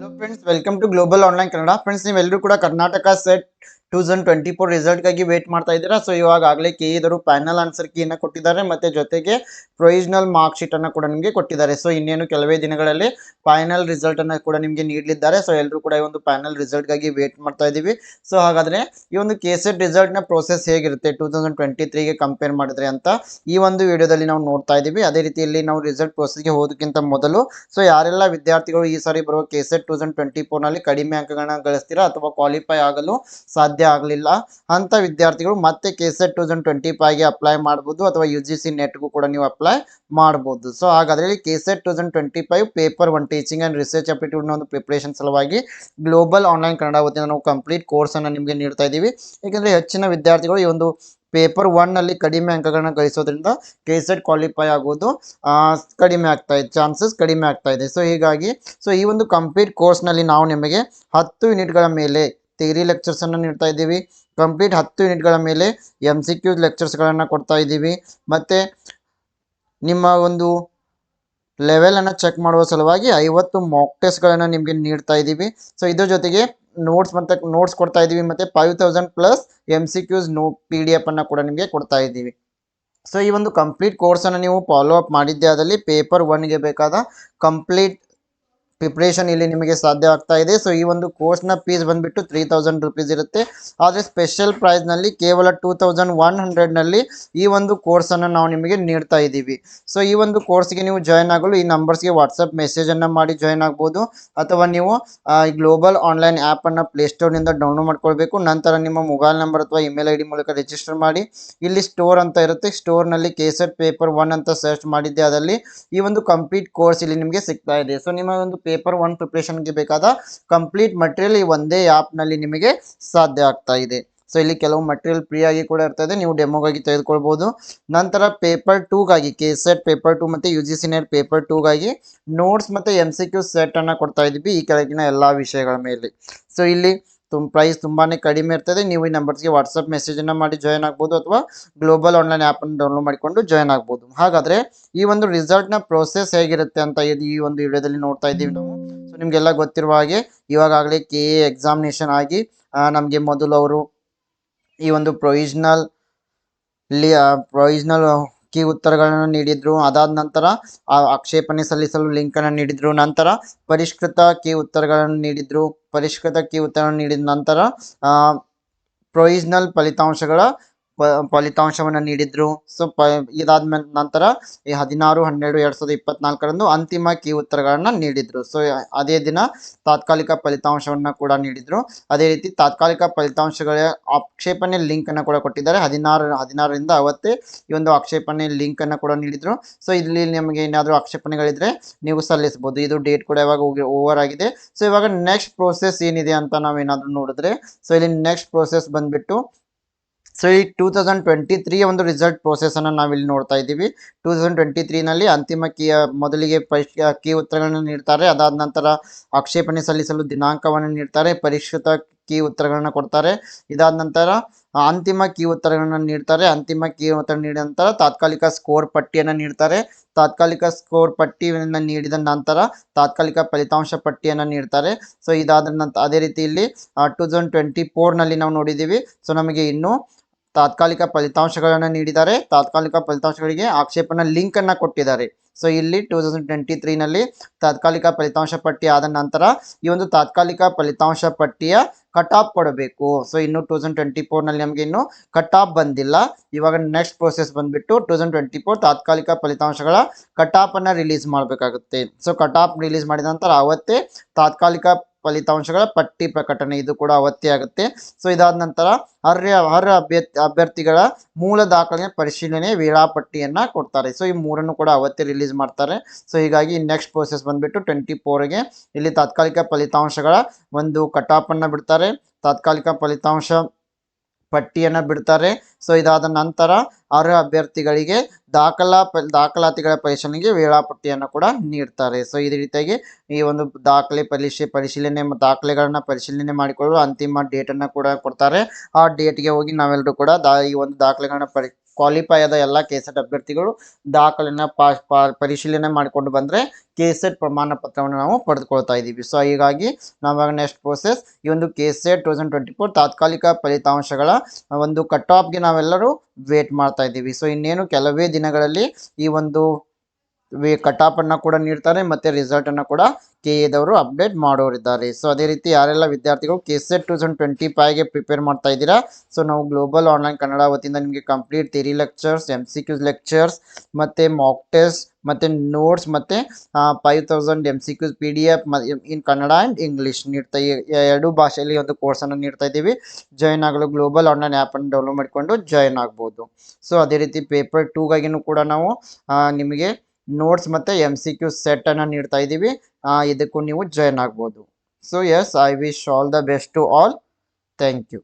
Hello friends welcome to global online Kannada friends ನೀವೆಲ್ಲರೂ ಕೂಡ Karnataka SET two thousand twenty four ರಿಸಲ್ಟ್ಗಾಗಿ wait ಮಾಡ್ತಾ ಇದ್ದೀರಾ? So ಇವಾಗ ಆಗಲೇ ಕೆ ಇದರು ಫೈನಲ್ ಆನ್ಸರ್ ಕೀನ ಕೊಟ್ಟಿದ್ದಾರೆ, ಮತ್ತು ಜೊತೆಗೆ ಪ್ರೊವಿಷನಲ್ ಮಾರ್ಕ್ ಶೀಟನ್ನು ಕೂಡ ನಿಮಗೆ ಕೊಟ್ಟಿದ್ದಾರೆ. ಸೊ ಇನ್ನೇನು ಕೆಲವೇ ದಿನಗಳಲ್ಲಿ ಫೈನಲ್ ರಿಸಲ್ಟನ್ನು ಕೂಡ ನಿಮಗೆ ನೀಡಲಿದ್ದಾರೆ. ಸೊ ಎಲ್ಲರೂ ಕೂಡ ಈ ಒಂದು ಫೈನಲ್ ರಿಸಲ್ಟ್ಗಾಗಿ ವೇಟ್ ಮಾಡ್ತಾ ಇದ್ದೀವಿ. ಸೊ ಹಾಗಾದರೆ ಈ ಒಂದು ಕೆ ಸೆಟ್ ರಿಸಲ್ಟ್ನ ಪ್ರೋಸೆಸ್ ಹೇಗಿರುತ್ತೆ? ಟೂ ತೌಸಂಡ್ ಟ್ವೆಂಟಿ ತ್ರೀಗೆ ಕಂಪೇರ್ ಮಾಡಿದ್ರೆ ಅಂತ ಈ ಒಂದು ವಿಡಿಯೋದಲ್ಲಿ ನಾವು ನೋಡ್ತಾ ಇದ್ದೀವಿ. ಅದೇ ರೀತಿಯಲ್ಲಿ ನಾವು ರಿಸಲ್ಟ್ ಪ್ರೋಸೆಸ್ಗೆ ಹೋದಕ್ಕಿಂತ ಮೊದಲು ಸೊ ಯಾರೆಲ್ಲ ವಿದ್ಯಾರ್ಥಿಗಳು ಈ ಸಾರಿ ಬರುವ K SET two thousand twenty ಫೋರ್ನಲ್ಲಿ ಕಡಿಮೆ ಅಂಕಗಳನ್ನ ಗಳಿಸ್ತೀರಾ ಅಥವಾ ಕ್ವಾಲಿಫೈ ಆಗಲು ಸಾಧ್ಯ ಆಗಲಿಲ್ಲ. ಅಂತ ವಿದ್ಯಾರ್ಥಿಗಳು ಮತ್ತೆ K SET two thousand twenty ಫೈವ್ಗೆ apply ಮಾಡ್ಬೋದು ಅಥವಾ ಯು ಜಿ ಸಿ ನೆಟ್ಗೂ ಕೂಡ ನೀವು ಅಪ್ಲೈ ಮಾಡ್ಬೋದು. ಸೊ ಹಾಗಾದರೆ K SET two thousand twenty five paper one teaching and research ಅಪ್ಟಿಟ್ಯೂಡ್ನ ಒಂದು ಪ್ರಿಪ್ರೇಷನ್ ಸಲುವಾಗಿ ಗ್ಲೋಬಲ್ ಆನ್ಲೈನ್ ಕನ್ನಡ ವತಿಯಿಂದ ನಾವು ಕಂಪ್ಲೀಟ್ ಕೋರ್ಸನ್ನು ನಿಮಗೆ ನೀಡ್ತಾ ಇದ್ದೀವಿ. ಏಕೆಂದರೆ ಹೆಚ್ಚಿನ ವಿದ್ಯಾರ್ಥಿಗಳು ಈ ಒಂದು ಪೇಪರ್ ಒನ್ನಲ್ಲಿ ಕಡಿಮೆ ಅಂಕಗಳನ್ನ ಗಳಿಸೋದ್ರಿಂದ ಕೆ ಸೆಟ್ ಕ್ವಾಲಿಫೈ ಆಗೋದು ಕಡಿಮೆ ಆಗ್ತಾ ಇದೆ. ಚಾನ್ಸಸ್ ಕಡಿಮೆ ಆಗ್ತಾ ಇದೆ. ಸೊ ಹೀಗಾಗಿ ಸೊ ಈ ಒಂದು ಕಂಪ್ಲೀಟ್ ಕೋರ್ಸ್ನಲ್ಲಿ ನಾವು ನಿಮಗೆ ಹತ್ತು ಯೂನಿಟ್ಗಳ ಮೇಲೆ ಥಿಯರಿ ಲೆಕ್ಚರ್ಸನ್ನು ನೀಡ್ತಾ ಇದ್ದೀವಿ. ಕಂಪ್ಲೀಟ್ ಹತ್ತು ಯೂನಿಟ್ಗಳ ಮೇಲೆ ಎಂ ಸಿ ಕ್ಯೂ ಲೆಕ್ಚರ್ಸ್ಗಳನ್ನು ಕೊಡ್ತಾ ಇದ್ದೀವಿ. ಮತ್ತು ನಿಮ್ಮ ಒಂದು ಲೆವೆಲನ್ನು ಚೆಕ್ ಮಾಡುವ ಸಲುವಾಗಿ ಐವತ್ತು ಮಾಕ್ ಟೆಸ್ಟ್ಗಳನ್ನು ನಿಮಗೆ ನೀಡ್ತಾ ಇದ್ದೀವಿ. ಸೊ ಇದ್ರ ಜೊತೆಗೆ ನೋಟ್ಸ್ ಮತ್ತು ನೋಟ್ಸ್ ಕೊಡ್ತಾ ಇದ್ದೀವಿ. ಮತ್ತು five thousand plus M C Qs no P D ಎಫನ್ನು ಕೂಡ ನಿಮಗೆ ಕೊಡ್ತಾ ಇದ್ದೀವಿ. ಸೊ ಈ ಒಂದು ಕಂಪ್ಲೀಟ್ ಕೋರ್ಸನ್ನು ನೀವು ಫಾಲೋ ಅಪ್ ಮಾಡಿದ್ದೇ ಆದಲ್ಲಿ ಪೇಪರ್ ಒನ್ಗೆ ಬೇಕಾದ ಕಂಪ್ಲೀಟ್ ಪ್ರಿಪ್ರೇಷನ್ ಇಲ್ಲಿ ನಿಮಗೆ ಸಾಧ್ಯ ಆಗ್ತಾ ಇದೆ. ಸೊ ಈ ಒಂದು ಕೋರ್ಸ್ನ ಫೀಸ್ ಬಂದುಬಿಟ್ಟು ತ್ರೀ ತೌಸಂಡ್ ರುಪೀಸ್ ಇರುತ್ತೆ. ಆದರೆ ಸ್ಪೆಷಲ್ ಪ್ರೈಸ್ನಲ್ಲಿ ಕೇವಲ ಟೂ ತೌಸಂಡ್ ಒನ್ ಹಂಡ್ರೆಡ್ನಲ್ಲಿ ಈ ಒಂದು ಕೋರ್ಸನ್ನು ನಾವು ನಿಮಗೆ ನೀಡ್ತಾ ಇದ್ದೀವಿ. ಸೊ ಈ ಒಂದು ಕೋರ್ಸ್ಗೆ ನೀವು ಜಾಯ್ನ್ ಆಗಲು ಈ ನಂಬರ್ಸ್ಗೆ ವಾಟ್ಸಪ್ ಮೆಸೇಜನ್ನು ಮಾಡಿ ಜಾಯ್ನ್ ಆಗ್ಬೋದು. ಅಥವಾ ನೀವು ಗ್ಲೋಬಲ್ ಆನ್ಲೈನ್ ಆ್ಯಪನ್ನು ಪ್ಲೇಸ್ಟೋರ್ನಿಂದ ಡೌನ್ಲೋಡ್ ಮಾಡ್ಕೊಳ್ಬೇಕು. ನಂತರ ನಿಮ್ಮ ಮೊಬೈಲ್ ನಂಬರ್ ಅಥವಾ ಇಮೇಲ್ ಐ ಡಿ ಮೂಲಕ ರಿಜಿಸ್ಟರ್ ಮಾಡಿ. ಇಲ್ಲಿ ಸ್ಟೋರ್ ಅಂತ ಇರುತ್ತೆ. ಸ್ಟೋರ್ನಲ್ಲಿ ಕೇಸರ್ ಪೇಪರ್ ಒನ್ ಅಂತ ಸರ್ಚ್ ಮಾಡಿದ್ದೆ. ಅದರಲ್ಲಿ ಈ ಒಂದು ಕಂಪ್ಲೀಟ್ ಕೋರ್ಸ್ ಇಲ್ಲಿ ನಿಮಗೆ ಸಿಗ್ತಾ ಇದೆ. ಸೊ ನಿಮ್ಮ ಒಂದು ಪೇಪರ್ ಒನ್ ಪ್ರಿಪ್ರೇಷನ್ಗೆ ಬೇಕಾದ ಕಂಪ್ಲೀಟ್ ಮಟೀರಿಯಲ್ ಈ ಒಂದೇ ಆ್ಯಪ್ನಲ್ಲಿ ನಿಮಗೆ ಸಾಧ್ಯ ಆಗ್ತಾ ಇದೆ. ಸೊ ಇಲ್ಲಿ ಕೆಲವು ಮಟೀರಿಯಲ್ ಫ್ರೀ ಆಗಿ ಕೂಡ ಇರ್ತದೆ ನೀವು ಡೆಮೋಗಾಗಿ ತೆಗೆದುಕೊಳ್ಬೋದು. ನಂತರ ಪೇಪರ್ ಟೂಗಾಗಿ ಕೆ ಸೆಟ್ ಪೇಪರ್ ಟು ಮತ್ತು U G C NET paper ಟೂಗಾಗಿ notes ಮತ್ತು ಎಂ ಸಿ ಕ್ಯೂ ಸೆಟ್ಟನ್ನು ಕೊಡ್ತಾ ಇದ್ವಿ. ಈ ಕೆಳಗಿನ ಎಲ್ಲ ವಿಷಯಗಳ ಮೇಲೆ. ಸೊ ಇಲ್ಲಿ ತುಂಬ ಪ್ರೈಸ್ ತುಂಬಾ ಕಡಿಮೆ ಇರ್ತದೆ. ನೀವು ಈ ನಂಬರ್ಸ್ಗೆ ವಾಟ್ಸಪ್ ಮೆಸೇಜನ್ನು ಮಾಡಿ ಜಾಯ್ನ್ ಆಗ್ಬೋದು ಅಥವಾ ಗ್ಲೋಬಲ್ ಆನ್ಲೈನ್ ಆ್ಯಪನ್ನು ಡೌನ್ಲೋಡ್ ಮಾಡಿಕೊಂಡು ಜಾಯ್ನ್ ಆಗ್ಬೋದು. ಹಾಗಾದರೆ ಈ ಒಂದು ರಿಸಲ್ಟ್ನ ಪ್ರೋಸೆಸ್ ಹೇಗಿರುತ್ತೆ ಅಂತ ಇದು ಈ ಒಂದು ವಿಡಿಯೋದಲ್ಲಿ ನೋಡ್ತಾ ಇದ್ದೀವಿ ನಾವು. ಸೊ ನಿಮಗೆಲ್ಲ ಗೊತ್ತಿರುವ ಹಾಗೆ ಇವಾಗಲೇ ಕೆ ಎ ಎಕ್ಸಾಮಿನೇಷನ್ ಆಗಿ ನಮಗೆ ಮೊದಲು ಅವರು ಈ ಒಂದು ಪ್ರೊವಿಷನಲ್ ಲಿ ಪ್ರೊವಿಷನಲ್ ಕೀ ಉತ್ತರಗಳನ್ನು ನೀಡಿದ್ರು. ಅದಾದ ನಂತರ, ಆ, ಆಕ್ಷೇಪಣೆ ಸಲ್ಲಿಸಲು ಲಿಂಕನ್ನು ನೀಡಿದ್ರು. ನಂತರ ಪರಿಷ್ಕೃತ ಕೀ ಉತ್ತರಗಳನ್ನು ನೀಡಿದ್ರು. ಪರಿಷ್ಕೃತ ಕೀ ಉತ್ತರವನ್ನು ನೀಡಿದ ನಂತರ ಪ್ರೊವಿಷನಲ್ ಫಲಿತಾಂಶಗಳ ಫಲಿತಾಂಶವನ್ನು ನೀಡಿದ್ರು. ಸೊ ಇದಾದ ನಂತರ ಈ ಹದಿನಾರು, ಹನ್ನೆರಡು, ಎರಡು ಸಾವಿರದ ಇಪ್ಪತ್ನಾಲ್ಕರಂದು ಅಂತಿಮ ಕೀ ಉತ್ತರಗಳನ್ನು ನೀಡಿದ್ರು. ಸೊ, ಅದೇ ದಿನ ತಾತ್ಕಾಲಿಕ ಫಲಿತಾಂಶವನ್ನು ಕೂಡ ನೀಡಿದ್ರು. ಅದೇ ರೀತಿ ತಾತ್ಕಾಲಿಕ ಫಲಿತಾಂಶಗಳ ಆಕ್ಷೇಪಣೆ ಲಿಂಕ್ ಲಿಂಕನ್ನು ಕೂಡ ಕೊಟ್ಟಿದ್ದಾರೆ. ಹದಿನಾರು, ಹದಿನಾರರಿಂದ ಅವತ್ತೇ ಈ ಒಂದು ಆಕ್ಷೇಪಣೆ ಲಿಂಕ್ ಲಿಂಕನ್ನು ಕೂಡ ನೀಡಿದ್ರು. ಸೊ, ಇಲ್ಲಿ ನಿಮಗೆ ಏನಾದರೂ ಆಕ್ಷೇಪಣೆಗಳಿದ್ರೆ ನೀವು ಸಲ್ಲಿಸಬಹುದು. ಇದು ಡೇಟ್ ಕೂಡ ಇವಾಗ ಓವರ್ ಆಗಿದೆ. ಸೊ, ಇವಾಗ ನೆಕ್ಸ್ಟ್ ಪ್ರೋಸೆಸ್ ಏನಿದೆ ಅಂತ ನಾವೇನಾದರೂ ನೋಡಿದ್ರೆ, ಸೊ, ಇಲ್ಲಿ ನೆಕ್ಸ್ಟ್ ಪ್ರೋಸೆಸ್ ಬಂದ್ಬಿಟ್ಟು ಸೊ ಈ ಟೂ ತೌಸಂಡ್ ಟ್ವೆಂಟಿ ತ್ರೀಯ ಒಂದು ರಿಸಲ್ಟ್ ಪ್ರೋಸೆಸನ್ನು ನಾವಿಲ್ಲಿ ನೋಡ್ತಾ ಇದ್ದೀವಿ. ಟೂ ತೌಸಂಡ್ ಟ್ವೆಂಟಿ ತ್ರೀನಲ್ಲಿ ಅಂತಿಮ ಕೀಯ ಮೊದಲಿಗೆ ಪರೀಕ್ಷೆ, ಕೀ ಉತ್ತರಗಳನ್ನು ನೀಡ್ತಾರೆ. ಅದಾದ ನಂತರ ಆಕ್ಷೇಪಣೆ ಸಲ್ಲಿಸಲು ದಿನಾಂಕವನ್ನು ನೀಡ್ತಾರೆ. ಪರಿಷ್ಕೃತ ಕೀ ಉತ್ತರಗಳನ್ನು ಕೊಡ್ತಾರೆ. ಇದಾದ ನಂತರ ಅಂತಿಮ ಕೀ ಉತ್ತರಗಳನ್ನು ನೀಡ್ತಾರೆ. ಅಂತಿಮ ಕೀ ಉತ್ತರ ನೀಡಿದ ನಂತರ ತಾತ್ಕಾಲಿಕ ಸ್ಕೋರ್ ಪಟ್ಟಿಯನ್ನು ನೀಡ್ತಾರೆ. ತಾತ್ಕಾಲಿಕ ಸ್ಕೋರ್ ಪಟ್ಟಿಯನ್ನು ನೀಡಿದ ನಂತರ ತಾತ್ಕಾಲಿಕ ಫಲಿತಾಂಶ ಪಟ್ಟಿಯನ್ನು ನೀಡ್ತಾರೆ. ಸೊ ಇದಾದ ನಂತರ ಅದೇ ರೀತಿ ಇಲ್ಲಿ ಟೂ ತೌಸಂಡ್ ಟ್ವೆಂಟಿ ಫೋರ್ನಲ್ಲಿ ನಾವು ನೋಡಿದ್ದೀವಿ. ಸೊ ನಮಗೆ ಇನ್ನೂ ತಾತ್ಕಾಲಿಕ ಫಲಿತಾಂಶಗಳನ್ನು ನೀಡಿದ್ದಾರೆ. ತಾತ್ಕಾಲಿಕ ಫಲಿತಾಂಶಗಳಿಗೆ ಆಕ್ಷೇಪಣಾ ಲಿಂಕನ್ನು ಕೊಟ್ಟಿದ್ದಾರೆ. ಸೊ, ಇಲ್ಲಿ ಟೂ ತೌಸಂಡ್ ಟ್ವೆಂಟಿ ತ್ರೀನಲ್ಲಿ ತಾತ್ಕಾಲಿಕ ಫಲಿತಾಂಶ ಪಟ್ಟಿ ಆದ ನಂತರ ಈ ಒಂದು ತಾತ್ಕಾಲಿಕ ಫಲಿತಾಂಶ ಪಟ್ಟಿಯ ಕಟ್ ಆಫ್ ಕೊಡಬೇಕು. ಸೊ, ಇನ್ನು ಟೂ ತೌಸಂಡ್ ಟ್ವೆಂಟಿ ಫೋರ್ನಲ್ಲಿ ನಮಗೆ ಇನ್ನು ಕಟ್ ಆಫ್ ಬಂದಿಲ್ಲ. ಇವಾಗ ನೆಕ್ಸ್ಟ್ ಪ್ರೋಸೆಸ್ ಬಂದುಬಿಟ್ಟು ಟೂ ತೌಸಂಡ್ ಟ್ವೆಂಟಿ ಫೋರ್ ತಾತ್ಕಾಲಿಕ ಫಲಿತಾಂಶಗಳ ಕಟ್ ಆಫನ್ನು ರಿಲೀಸ್ ಮಾಡಬೇಕಾಗುತ್ತೆ. ಸೊ ಕಟ್ ಆಫ್ ರಿಲೀಸ್ ಮಾಡಿದ ನಂತರ ಅವತ್ತೇ ತಾತ್ಕಾಲಿಕ ಫಲಿತಾಂಶಗಳ ಪಟ್ಟಿ ಪ್ರಕಟಣೆ ಇದು ಕೂಡ ಅವತ್ತೇ ಆಗುತ್ತೆ. ಸೊ ಇದಾದ ನಂತರ ಅರ್ಹ ಅರ್ಹ ಅಭ್ಯರ್ಥಿ, ಅಭ್ಯರ್ಥಿಗಳ ಮೂಲ ದಾಖಲೆ ಪರಿಶೀಲನೆ ವೇಳಾಪಟ್ಟಿಯನ್ನು ಕೊಡ್ತಾರೆ. ಸೊ ಈ ಮೂರನ್ನು ಕೂಡ ಅವತ್ತೇ ರಿಲೀಸ್ ಮಾಡ್ತಾರೆ. ಸೊ ಹೀಗಾಗಿ ನೆಕ್ಸ್ಟ್ ಪ್ರೋಸೆಸ್ ಬಂದ್ಬಿಟ್ಟು ಟ್ವೆಂಟಿ ಫೋರ್ಗೆ ಇಲ್ಲಿ ತಾತ್ಕಾಲಿಕ ಫಲಿತಾಂಶಗಳ ಒಂದು ಕಟಾಪನ್ನು ಬಿಡ್ತಾರೆ. ತಾತ್ಕಾಲಿಕ ಫಲಿತಾಂಶ ಪಟ್ಟಿಯನ್ನು ಬಿಡ್ತಾರೆ. ಸೊ ಇದಾದ ನಂತರ ಅರ್ಹ ಅಭ್ಯರ್ಥಿಗಳಿಗೆ ದಾಖಲಾ ದಾಖಲಾತಿಗಳ ಪರಿಶೀಲನೆಗೆ ವೇಳಾಪಟ್ಟಿಯನ್ನು ಕೂಡ ನೀಡ್ತಾರೆ. ಸೊ ಇದೇ ರೀತಿಯಾಗಿ ಈ ಒಂದು ದಾಖಲೆ ಪರಿಶೀ ಪರಿಶೀಲನೆ ದಾಖಲೆಗಳನ್ನ ಪರಿಶೀಲನೆ ಮಾಡಿಕೊಳ್ಳಲು ಅಂತಿಮ ಡೇಟನ್ನು ಕೂಡ ಕೊಡ್ತಾರೆ. ಆ ಡೇಟ್ಗೆ ಹೋಗಿ ನಾವೆಲ್ಲರೂ ಕೂಡ ದಾ, ಈ ಒಂದು ದಾಖಲೆಗಳನ್ನ ಪರಿ ಕ್ವಾಲಿಫೈ ಆದ ಎಲ್ಲ ಕೆ ಸೆಟ್ ಅಭ್ಯರ್ಥಿಗಳು ದಾಖಲೆನ ಪರಿಶೀಲನೆ ಮಾಡಿಕೊಂಡು ಬಂದರೆ ಕೆ ಸೆಟ್ ಪ್ರಮಾಣ ಪತ್ರವನ್ನು ನಾವು ಪಡೆದುಕೊಳ್ತಾ ಇದ್ದೀವಿ. ಸೊ ಹೀಗಾಗಿ ನಾವಾಗ ನೆಕ್ಸ್ಟ್ ಪ್ರೋಸೆಸ್ ಈ ಒಂದು K S two thousand twenty four ತಾತ್ಕಾಲಿಕ ಫಲಿತಾಂಶಗಳ ಒಂದು ಕಟ್ ಆಫ್ಗೆ ನಾವೆಲ್ಲರೂ ವೇಟ್ ಮಾಡ್ತಾ ಇದ್ದೀವಿ. ಸೊ ಇನ್ನೇನು ಕೆಲವೇ ದಿನಗಳಲ್ಲಿ ಈ ಒಂದು ವೇ ಕಟ್ ಆಫನ್ನು ಕೂಡ ನೀಡ್ತಾರೆ, ಮತ್ತು ರಿಸಲ್ಟನ್ನು ಕೂಡ ಕೆ ಎದವರು ಅಪ್ಡೇಟ್ ಮಾಡೋರಿದ್ದಾರೆ. ಸೊ ಅದೇ ರೀತಿ ಯಾರೆಲ್ಲ ವಿದ್ಯಾರ್ಥಿಗಳು K SET two thousand twenty ಫೈವ್ಗೆ prepare ಮಾಡ್ತಾ ಇದ್ದೀರಾ? ಸೊ ನಾವು ಗ್ಲೋಬಲ್ ಆನ್ಲೈನ್ ಕನ್ನಡ ವತಿಯಿಂದ ನಿಮಗೆ complete theory lectures M C Qs lectures ಮತ್ತು ಮಾಕ್ ಟೆಸ್ಟ್ ಮತ್ತು ನೋಟ್ಸ್ ಮತ್ತು five thousand M C Qs P D F in Kannada and English ನೀಡ್ತಾ ಎರಡು ಭಾಷೆಯಲ್ಲಿ ಒಂದು ಕೋರ್ಸನ್ನು ನೀಡ್ತಾ ಇದ್ದೀವಿ. ಜಾಯ್ನ್ ಆಗಲು ಗ್ಲೋಬಲ್ ಆನ್ಲೈನ್ ಆ್ಯಪನ್ನು ಡೌನ್ಲೋಡ್ ಮಾಡಿಕೊಂಡು ಜಾಯ್ನ್ ಆಗ್ಬೋದು. ಸೊ ಅದೇ ರೀತಿ ಪೇಪರ್ ಟೂಗಾಗಿನೂ ಕೂಡ ನಾವು ನಿಮಗೆ ನೋಟ್ಸ್ ಮತ್ತು ಎಂ ಸಿ ಕ್ಯೂ ಸೆಟ್ಟನ್ನು ನೀಡ್ತಾ ಇದ್ದೀವಿ. ಇದಕ್ಕೂ ನೀವು ಜಾಯ್ನ್ ಆಗ್ಬೋದು. So yes I wish all the best to all thank you